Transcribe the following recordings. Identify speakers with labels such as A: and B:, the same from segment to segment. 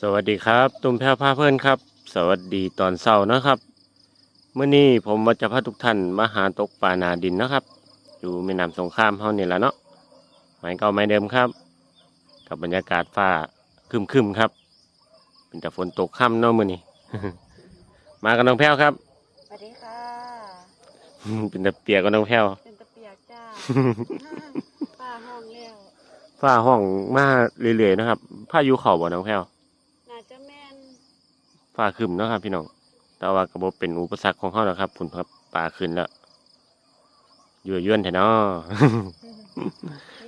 A: สวัสดีครับ ตุ้มแพ้วพาเพื่อนครับ สวัสดีตอนเช้านะครับเมื่อนี้ผมมาจะพาทุกท่านมาหาตกปลานาดินนะครับ อยู่แม่น้ำสงครามเฮานี่แหละเนาะไม้เก่าไม้เดิมครับ กับบรรยากาศฟ้าครึมๆครับ เป็นแต่ฝนตกค่ำเนาะมื่อนี้มากับน้องแพ้วครับ
B: สวัสดีค่ะ
A: เป็นแต่เปียกกับน้องแพ้ว
B: เป็นตะเปียกจ้าป้าห้องแล้ว
A: ฟ้าห้องมาเรื่อยๆนะครับพายุเข่าบ่น้องแพ้ว
B: น่าจะแม่น
A: ฟ้าครึมเนาะครับ พี่น้องแต่ว่ากระบบเป็นอุปสรรคของเขาแล้วครับผุนครับป่าขึ้นแล้วยั่วย่นแท้เนาะ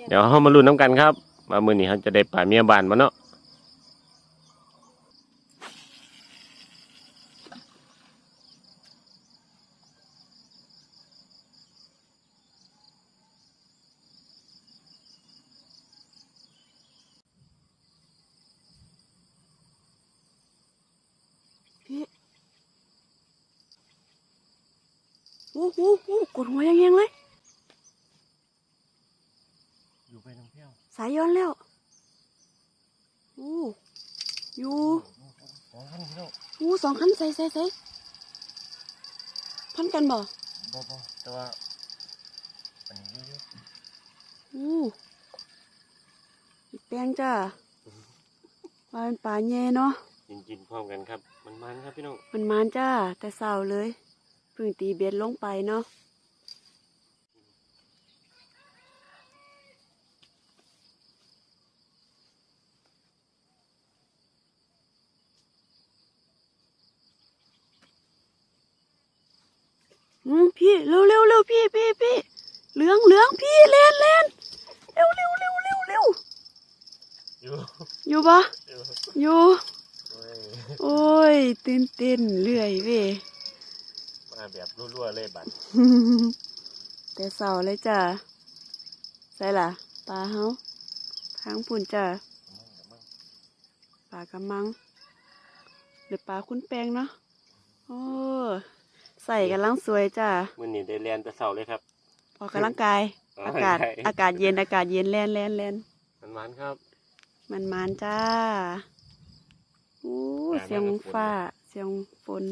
A: เดี๋ยวเขามาลุ้นน้ำกันครับมามือนี้เขาจะได้ป่าเมียบานมาเนาะ
B: โอ้โหโอ้กดหัวยังยังเลย
A: อยู่ไปน้องเที่ยว
B: สายย้อนแล้วโอ้อยู่
A: สองพันพี่น้อง
B: โอ้สองคันใส่ใส่ใส่พันกันบ่
A: บ่บ่แต่ว่าอันนี้เยอะ
B: โอ้แปลงจ้าปลาป็นปลาแย่เนาะ
A: กินกินพร้อมกันครับ มันมันครับพี่น้อง
B: มันมานจ้า แต่เศร้าเลย พิ่งตีเบ็ดลงไปเนาะอืมพี่เร็วเร็วเร็วพี่พี่พี่เหลืองเหลืองพี่เล่นเล่นเร็วเร็วเร็วเร็วเร็ว
A: อยู่
B: อยู่ปะ
A: อยู่
B: อยู่
A: โอ้ย
B: โอ้ยตื่นเต้นเรื่อยเว้ย
A: มาแบบรั่วๆเลยบัด
B: แต่เสาเลยจ้ะใส่ล่ะปลาเฮาทางปุ่นจ้ะปลากระมังหรือปลาคุณแปงเนาะโอ้ใส่กันลังสวยจ้ะ
A: มือนี้ได้เรียนแต่เสาเลยครับ
B: ออกกำลังกาย อากาศ อากาศเย็นอากาศเย็นแลนแลนแลน
A: มันมันครับ
B: มันมันจ้าโอ้
A: ปลา
B: เสียง
A: น่าจะฝน
B: ฟ้าเสียงฝน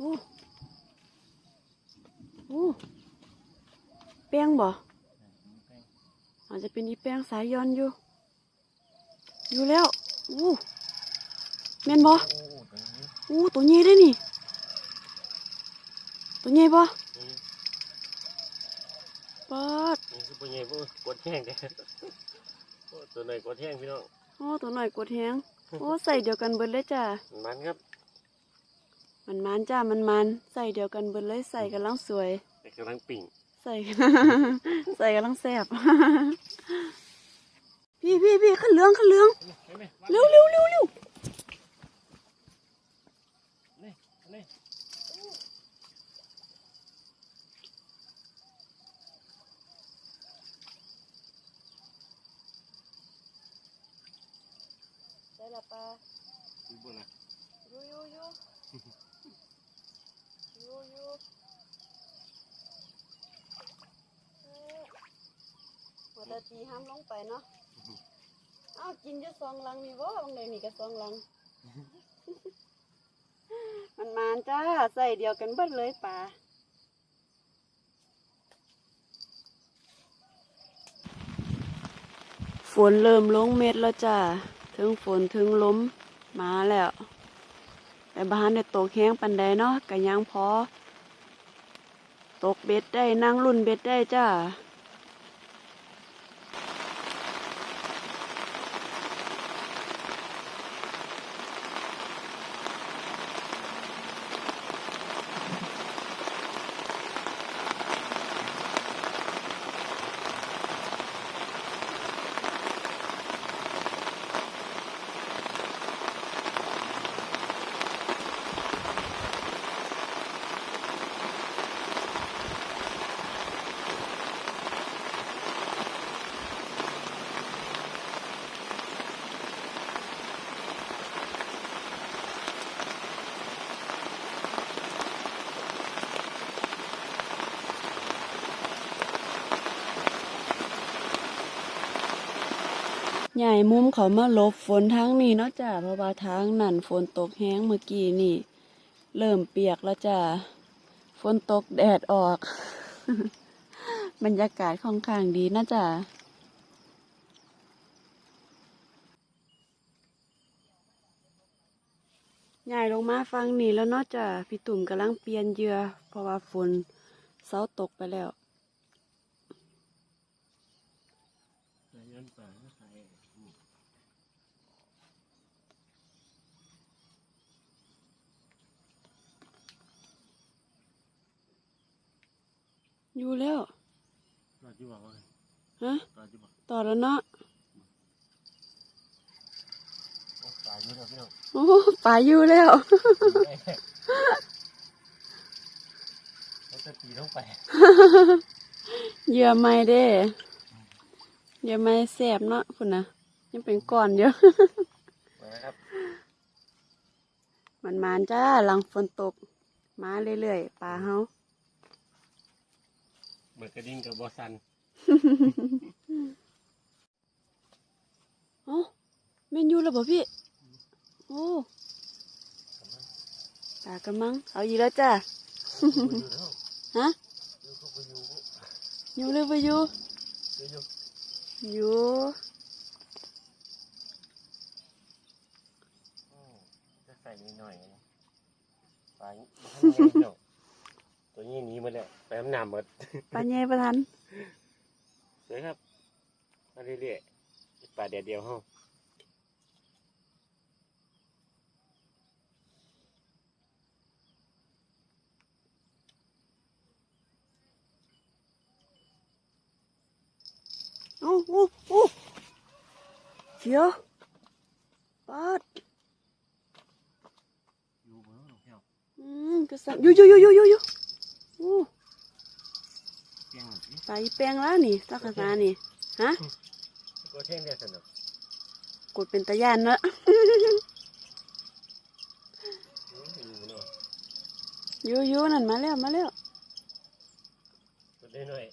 B: อ้โอ้แป้งบ่อาจจะเป็นอีแป้งสายย้อนอยู่ อยู่แล้วอู้แม่นบ่
A: โอ้ตัวนี้
B: อู้ตัวใหญ่ได้นี่ ตัวใหญ่บ่ปาด
A: นี่คือปัญญาพวกกดแห้งแกโอ้ตัวไหนกดแห้งพี่น้อง
B: โอ้ตัวหน่อยกดแฮงโอ้ใส่เดียวกันเบิดเลยจ้า
A: มันมันครับ
B: มันมันจ้ามันมันใส่เดียวกันเบิดเลยใส่กันลังสวย
A: แต่กำลังปิ่ง
B: ใส่ ใส่กันลังแซ่บ พี่พี่พี่ขันเหลืองขันเหลือง
A: เห็นไหม
B: เร็วเร็วเร็วเร็ว
A: นี่นี่
B: ได้ละปลา
A: ดูบนนะ
B: อยู่อยู่อยู่อ ยูยูหัวตะจีห้ามลงไปเนาะอ้าวกินจะซองลังมีบ่บางเลยนี่ก็ซองลัง มันมานจ้าใส่เดียวกันเบิดเลยป่าฝนเริ่มลงเม็ดแล้วจ้าถึงฝนถึงล้มมาแล้ว แต่บ้านเนี่ยตกแห้งปันใดเนาะก็ยังพอ ตกเบ็ดได้นั่งรุ่นเบ็ดได้จ้า ใหญ่มุมเขามาลบฝนทางนี้เนาะจ้ะเพราะว่าทางนั่นฝนตกแห้งเมื่อกี้นี่ เริ่มเปียกแล้วจ้ะฝนตกแดดออก บรรยากาศค่อนข้างดีนะจ้ะใหญ่ลงมาฟังนี่แล้วเนาะจ้ะพี่ตุ่มกำลังเปลี่ยนเยื่อเพราะว่าฝนเสาตกไปแล้ว อยู่แล้ว
A: รอดอยู่บ่วะ
B: ฮะ
A: รอดอยู่บ่
B: ต่อแล้วเนาะ
A: โอ้ตายอยู่แล้วพี่น้อง
B: โอ้ป่าอยู่แล้ว
A: เขาจะตีลงไป
B: เหยื่อไม่เด้เหยื่อไม่แสบเนาะคุณนะยังเป็นก้อนเยอะ
A: มาครับ
B: มันมานจ้าหลังฝนตก มาเรื่อยๆป่าเฮา
A: เหมือนกระดิ่งกับบอสัน
B: โอ้เมนอยูแล้วบ่พี่ โอ้ตากระมังเอาอีกแล้วจ้า
A: อยู่แล้ว
B: ฮะ
A: อยู่ก็ไปอยู่
B: อยู่หรือบ่อยู่
A: อยู่อยู่
B: อยู่
A: อืมจะใส่นิดหน่อยปลาทำไงเนาะตัวนี้หนีหมาแล้วไป น้ำน้ำหมด
B: ปลาแย่ประทัน
A: สวยครับมาเรื่อยๆปลาเดียวเดียวห้อง
B: โอ้โอ้โอ้เชียวปาด
A: อยู่บนหลงเที่ยว
B: อืมกระสับอยู่อยู่อยู่อยู่อยู่อ ยู่โอ้
A: เตียงหนึ่ง
B: ไปแปลงแล้วนี่ตักกะสานี่ฮะ
A: ก็เท่งเดียวสนุก
B: กดเป็นตะยานเนอะ
A: อยู่เนาะ
B: อยู่อยู่นั่นมาแล้วมาแล้ว
A: ตัวได้หน่อย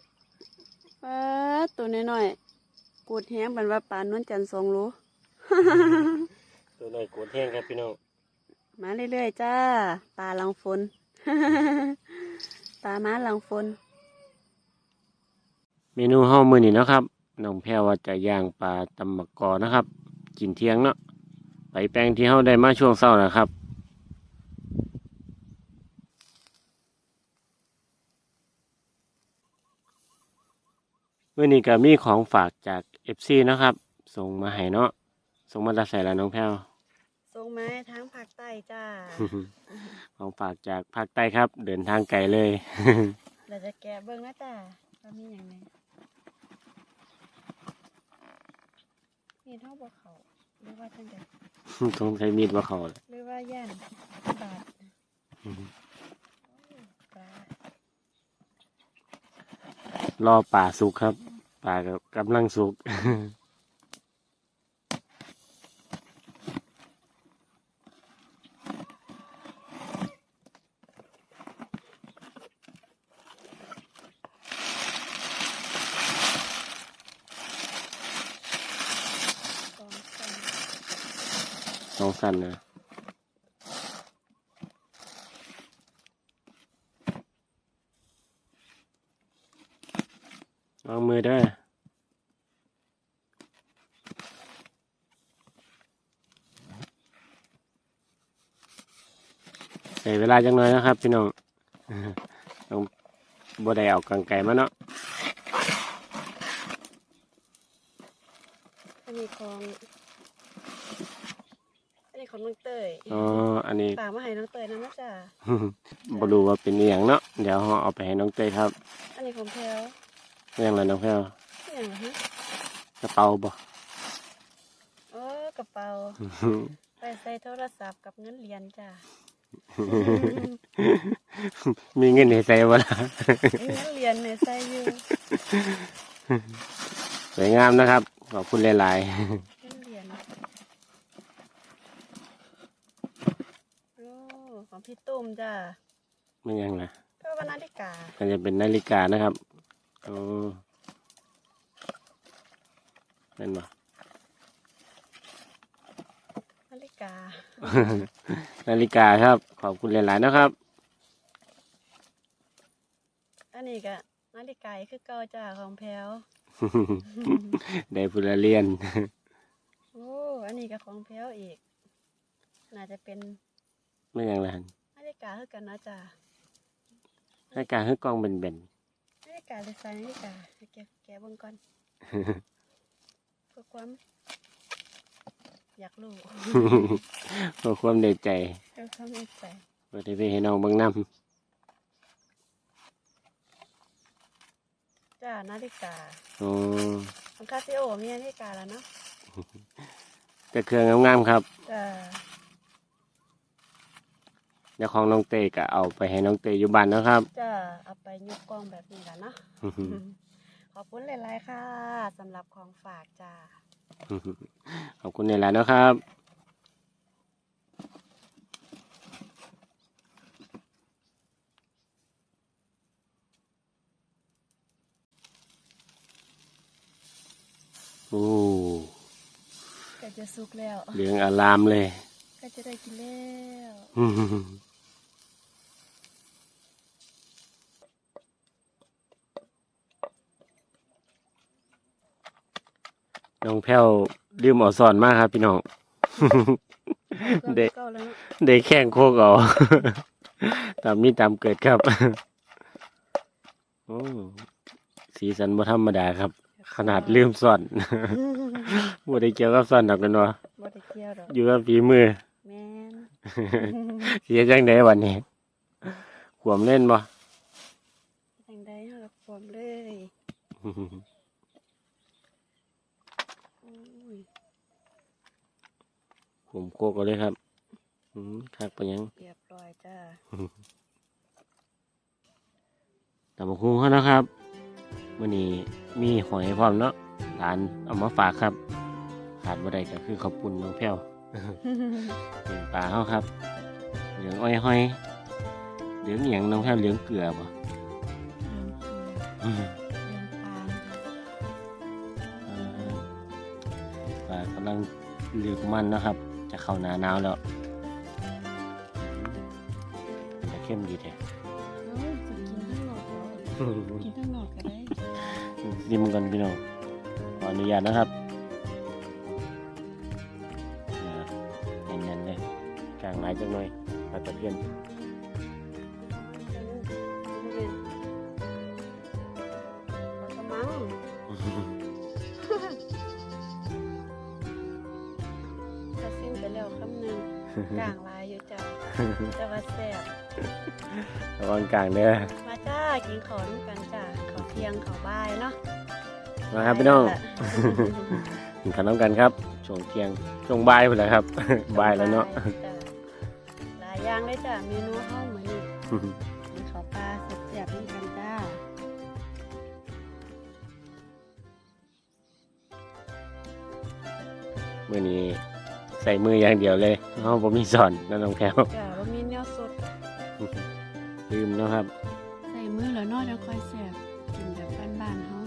B: ปาดตัวน้อยๆกดแห้งบันว่าปลานวลจันทร์สองโล
A: ตัวหน่อยโกดแห้งครับพี่น้อง
B: มาเรื่อยๆจ้าปลาหลังฝนปลาม้าหลังฝน
A: เมนูห้ามือนี่นะครับน้องแพรว่าจะย่างปลาตำมะกอนะครับ กินเที่ยงเนาะไปแปลงที่เฮาได้มาช่วงเช้านะครับ เมื่อนี้ก็มีของฝากจาก FC นะครับ ส่งมาให้เนาะส่งมาจากใส่ละน้องแพรว
B: ส่งมาให้ทางภาคใต้จ้า
A: ของฝากจากภาคใต้ครับ เดินทางไกลเลย
B: เราจะแกะเบิ้งนะจ้าว่ามีอย่างไร นี่เท่าบ่เขาหรือว่าจังได
A: ต้องใช้มีดว่าเขาเลย
B: หรือว่าย่านบาดปลาร
A: อป่าสุกครับ ป่าก็กำลังสุก
B: สั้น
A: นะลองมือได้เสียเวลาจังเลยนะครับ พี่น้องต้องบ่ได้เอากางไกลมาเนาะ นนี้
B: ฝากมาให้น้องเตยนะนะจ๊ะ
A: บ่รู้ว่าเป็นอหย่างเนาะเดี๋ยวเราเอาไปให้น้องเต้ยครับ
B: อันนี้ของแพลว
A: เรื่องอะไรน้องแพรว
B: นี่อย่างไรฮะ
A: กระเป๋าบ่
B: โอ้กระเป๋าไปใส่โทรศัพท์กับเงินเหรียญจ้ะ
A: มีเงินให้ใส่บ่ล่ะ
B: เงินเหรียญเนี่ยใส่อยู่
A: สวยงามนะครับขอบคุณหลาย
B: เงินเหรียญโอ้ ของพี่ตุ้มจ้ะ
A: ๆไม่ยังล่ะ
B: ก็วันนาฬิกา
A: ก็จะเป็นนาฬิกานะครับโอ้นั่นบ่
B: นาฬิกา
A: นาฬิกาครับ ขอบคุณหลาย ๆ นะครับ
B: อันนี้ก็นาฬิกาคือเก่าจ้ะของแพลว
A: ได้ผู้ละเรียน
B: โอ้ อันนี้ก็ของแพลวอีก น่าจะเป็น
A: ไม่ยังล่ะ
B: นาฬิกาคือกันนะจ๊ะ
A: นาฬิกาคือกล้องเป็น
B: นาฬิกาเลยใส่นาฬิกาให้แกแกะเบิ่งก่อนเพื่อความ อยากรู้
A: ๆเพื่อความในใจ
B: เพื่อความในใจ
A: เพื่อที่ไปให้น้องเบางน้
B: จ้านาฬิกาำ
A: โอ้
B: ของคาซิโอมีนาฬิกาแล้วเนาะ
A: แต่เครื่องงามๆครับ
B: จ้า
A: เดี๋ยวของน้องเตยก็เอาไปให้น้องเตยอยู่บ้านนะครับ
B: จ้าเอาไปยกกล้องแบบนี้แหละเนาะ ขอบคุณหลายๆค่ะสำหรับของฝากจ้า
A: ขอบคุณในหลายๆนะครับ โอ้
B: ก็จะสุกแล้ว
A: เหลืองอารามเลย
B: ก็จะได้กินแล้ว
A: น้องแพ้วลืมเอาสอนมากครับพี่น้อง เด็ก
B: เก่าแล้วเนาะ
A: ได้แข่งโคกเอาตามนี้ตามเกิดครับ โอ้สีสันบ่ธรรมดาครับ ขนาดลืมสอนบ่ได้เกี่ยวกับสอนดอกกันวะ
B: บ่ได้เกี่ยวดอก
A: อยู่กับฝีมือ
B: แม่น
A: เสียจังไดวันนี้ขวมเล่นบ่
B: จังได้เฮากับผมเลยโอ้ย
A: ผมโคกเอาเลยครับอืมคักไปยัง
B: เรียบร้อยจ้า
A: ตำบักหุ่งเขานะครับวันนี้มีหอยพร้อมเนาะร้านเอามาฝากครับ ขาดบ่ได้ก็คือข้าวปุ้นน้องแพ้ว เป็นปลาเขาครับ เหลืองอ้อยห้อยเหลืองอหย่างน้องแพ้วเหลืองเกลือบ่
B: เลี้ยงเกลือเลี้ยงปลา
A: เออปลากำลังเหลือกมันนะครับ จะเข้าหนาหนาวแล้วเป็นตะเข้มดีแท้
B: เอ้ยจะกินทั้งหลอดเหรอกินทั้งหลอดก็ได้
A: ซิมกันพี่น้องขออนุญาตนะครับนะครับ กลางหลายจังหน่อยปลาตะเพียน
B: เอากระมังถ้าสิ้นไปแล้วคำหนึ่งกลางลายอยู่จ้าแต่ว่าแซ่บ
A: ระวังกลางเด้อ
B: มาจ้ากินขอน้ำกันจ้าขอเพียงขอบ่ายเนาะ
A: มาครับพี่น้องกินขนมกันครับช่วงเที่ยงช่วงบ่ายไปแล้วครับบ่ายแล้วเนาะ
B: จ้าเมนูห้องเหมือนนี่มีข้าวปลาแซ่บๆนี่กันจ้า
A: มื่อนี้ใส่มืออย่างเดียวเลยเฮาบ่มีสอนนั่นน้องแก้ว
B: จ้าว่ามีแนวสด
A: ลืมเนาะครับ
B: ใส่มือแล้วเนอกจะค่อยแซ่บกินแบบบ้านๆเขา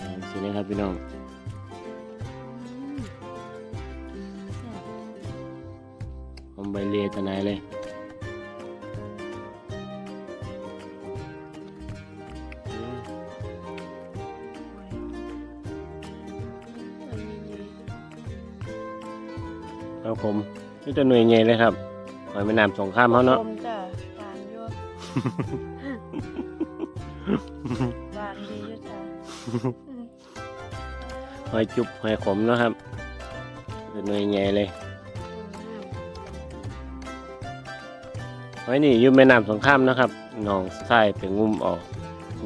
A: อืมสินะครับพี่น้อง ผมใบเลียตะไหนเลย
B: โอ้ยตัวใหญ่
A: ครับผมนี่ตัวหน่วยใหญ่เลยครับหอยแม่น้ำสงครามเขาเนาะ
B: ชมจ้ะหวานอยู่หวานดีอยู่จ้ะ
A: หอยจุบหอยขมเนาะครับตัวหน่วยใหญ่เลย หอยนี่อยู่แม่น้ำสงครามนะครับน้องชายไปงุ่มออก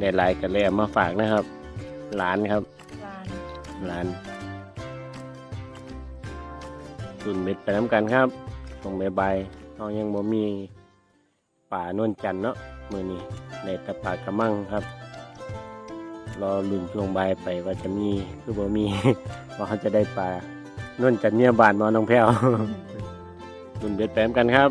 A: ได้หลายกันเลยเอามาฝากนะครับ หลานครับ
B: หวาน
A: หลานตุนเบ็ดไปน้ำกันครับตรงใบายๆเรายังบ่มีป่านวลจันทร์เนาะมือนี้ได้แต่ป่ากระมังครับ รอลุ่นช่วงบ่ายไปว่าจะมีคือบ่มีว่าเขาจะได้ปลานวลจันทร์เนี่ยบานมาน้องแพ้วลุ่นเบ็ดไปน้ำกันครับ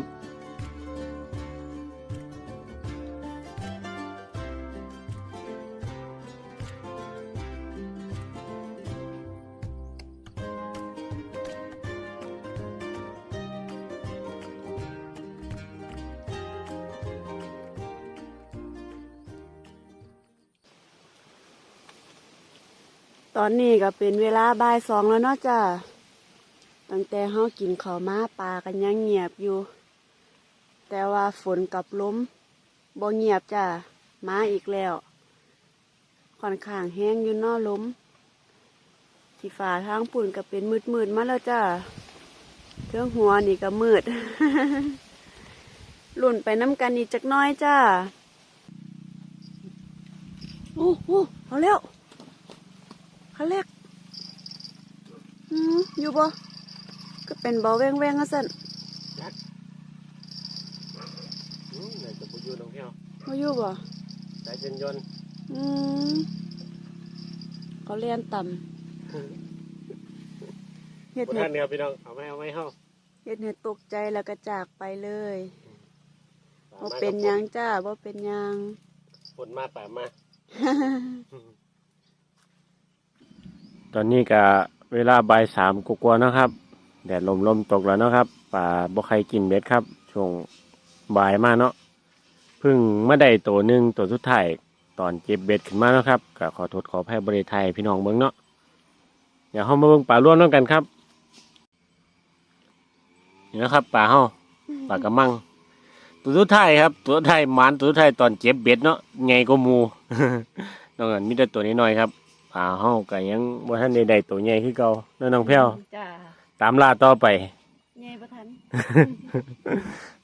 B: ตอนนี้ก็เป็นเวลาบ่ายสองแล้วเนาะจ้ะตั้งแต่เฮากินข้าวมาปลากันยังเงียบอยู่ แต่ว่าฝนกับลมบ่เงียบจ้ะมาอีกแล้ว ค่อนข้างแห้งอยู่นอลมสีฟ้าทางปุ่นก็เป็นมืดมืดๆมาแล้วจ้ะเครื่องหัวนี่ก็มืดหลุ่นไปน้ำกันอีกจักน้อยจ้าโอ้โหเอาแล้ว เขาเล็กอืมอยู่บ่ก็เป็นเบาแวงแวงๆอะสัน
A: อืมไหนจะบ่อยู่น้องแพ้ว
B: เขาอยู่บ่
A: ใจเย็นยน
B: อืมเขาเรียนต่ำเฮ็ด
A: บ่
B: เห็
A: ทั
B: ด
A: นครับพี่น้องเอาไว้เอาไว้เฮา
B: เฮ็ดเห็ดตกใจแล้วก็จากไปเลยบ่เป็นหยังจ้าบ่เป็นหยัง
A: ฝนมาป่ามา ตอนนี้ก็เวลาบ่ายสามกว่าๆนะครับ แดดลมลมตกแล้วนะครับป่าบ่ใครกินเบ็ดครับช่วงบ่ายมาเนาะเพิ่งเมื่อใดตัวหนึ่งตัวสุดท้ายตอนเก็บเบ็ดขึ้นมาเนาะครับก็ขอโทษขออภัยบริไทยพี่น้องเบิ่งเนาะเดี๋ยวเฮามาเบิ่งป่าร่วมน้ำกันครับนี่นะครับป่าเฮาป่ากระมัง ตัวสุดท้ายครับ ตัวสุดท้ายหมานตัวสุดท้ายตอนเก็บเบ็ดเนาะไงก็มูน้องกันมีแต่ตัวน้อยๆครับ ป่าเฮาก็ยังบ่ทันได้ได้ตัวใหญ่คือเก่าเนาะน้องแพ้ว
B: จ้า
A: ตามล่าต่อไป
B: ใหญ่บ่ทัน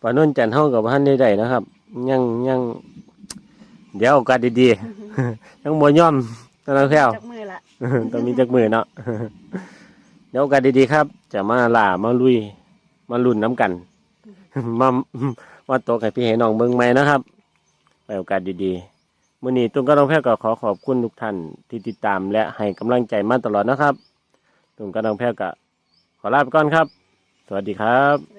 A: ป่านนจันทร์เฮากับบ่ทันได้ได้นะครับ ยังยังเดี๋ยวโอกาสดีๆยังบ่ยอมเนาะน้องแพ้ว
B: จักมือละ
A: ต้องมีจักมือเนาะเดี๋ยวโอกาสดีๆครับ จะมาล่ามาลุย มาลุ่นน้ำกันมามาตกให้พี่ให้น้องเบิ่งใหม่นะครับไปโอกาสดีๆ มื่อนี้ตุ้งกระดองแพ้ก็ขอขอบคุณทุกท่านที่ติดตามและให้กำลังใจมาตลอดนะครับตุ้งกระดองแพ้ก็ขอลาไปก่อนครับ สวัสดีครับ